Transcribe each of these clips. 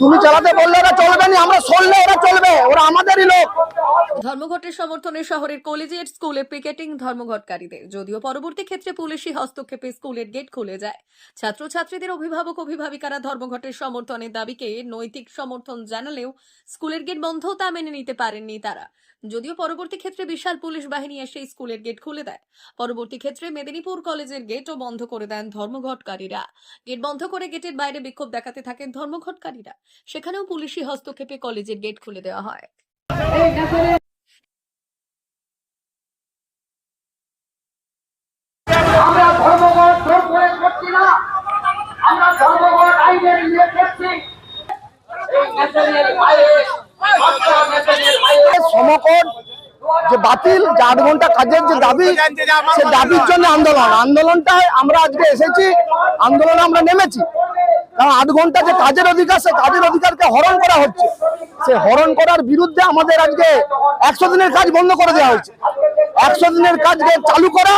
তুমি চালাতে বললে ওরা চলবে না আমরা শুনলে ওরা চলবে ওরা আমাদেরই লোক। ধর্মঘটের সমর্থনে শহরের কলেজিয়েট স্কুলে পিকেটিং ধর্মঘটকারীদের। যদিও পরবর্তী ক্ষেত্রে পুলিশি হস্তক্ষেপে স্কুলের গেট খুলে যায়। ছাত্রছাত্রীদের অভিভাবক অভিভাবিকারা ধর্মঘটের সমর্থনের দাবিকে নৈতিক সমর্থন জানালেও স্কুলের গেট বন্ধ তা মেনে নিতে পারেননি তারা। যদিও পরবর্তী ক্ষেত্রে বিশাল পুলিশ বাহিনী এসে স্কুলের গেট খুলে দেয়। পরবর্তী ক্ষেত্রে মেদিনীপুর কলেজের গেটও বন্ধ করে দেন ধর্মঘটকারীরা। গেট বন্ধ করে গেটের বাইরে বিক্ষোভ দেখাতে থাকেন ধর্মঘটকারীরা। সেখানেও পুলিশি হস্তক্ষেপে কলেজের গেট খুলে দেওয়া হয়। আমরা সমকট যে বাতিল, যে আট ঘণ্টা কাজের যে দাবি, সে দাবির জন্য আন্দোলন। আন্দোলনটায় আমরা আজকে এসেছি, আন্দোলনে আমরা নেমেছি। কারণ আধ ঘণ্টা যে কাজের অধিকার, সে কাজের অধিকারকে হরণ করা হচ্ছে। সে হরণ করার বিরুদ্ধে আমাদের আজকে একশো দিনের কাজ বন্ধ করে দেওয়া হয়েছে। একশো দিনের কাজকে চালু করা,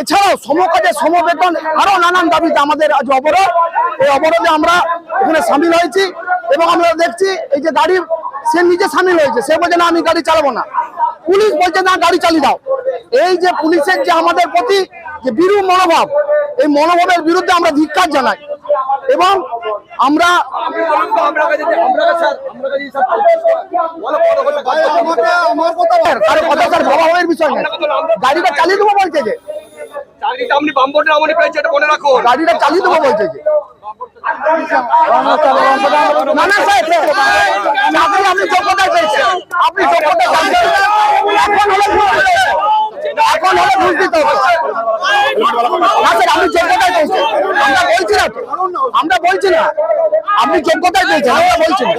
এছাড়াও সমকাজে সমবেতন আরও নানান দাবিতে আমাদের আজ অবরোধ। এই অবরোধে আমরা এখানে সামিল হয়েছি এবং আমরা দেখছি এই যে গাড়ি, সে নিজে সামিল হয়েছে। সে বলছে, না, আমি গাড়ি চালাবো না। পুলিশ বলছে, না, গাড়ি চালিয়ে দাও। এই যে পুলিশের যে আমাদের প্রতি যে বিরূপ মনোভাব, এই মনোভাবের বিরুদ্ধে আমরা ধিক্কার জানাই। এবং আমরা কথা বিষয় গাড়িটা চালিয়ে দেবো বলছে যে। চাকরিটা আপনি এটা মনে রাখুন গাড়িটা চালিয়ে দেবো বলছে যে। না না, স্যার আপনি পেয়েছেন আপনি যোগ্যতা। এখন হলে ঘুষ দিতে হবে না স্যার আপনি যোগ্যতায় পেয়েছেন। আমরা বলছি না আমরা বলছি না। আপনি যোগ্যতায় পেয়েছেন, আমরা বলছি না।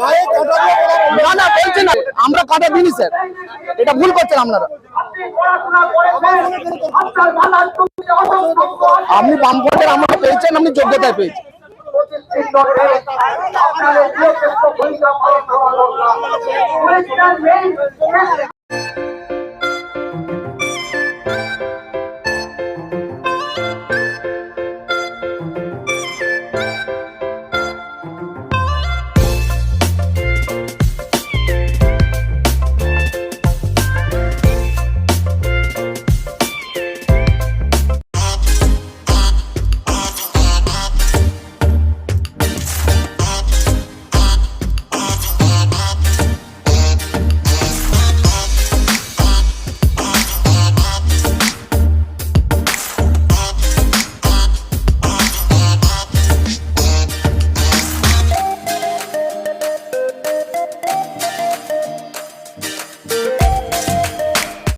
না বলছি না। আমরা কাটা দিনি স্যার। এটা ভুল করছেন আপনারা। আপনি বামপন্থের আমরা পেয়েছেন, আপনি যোগ্যতায় পেয়েছেন। আপনার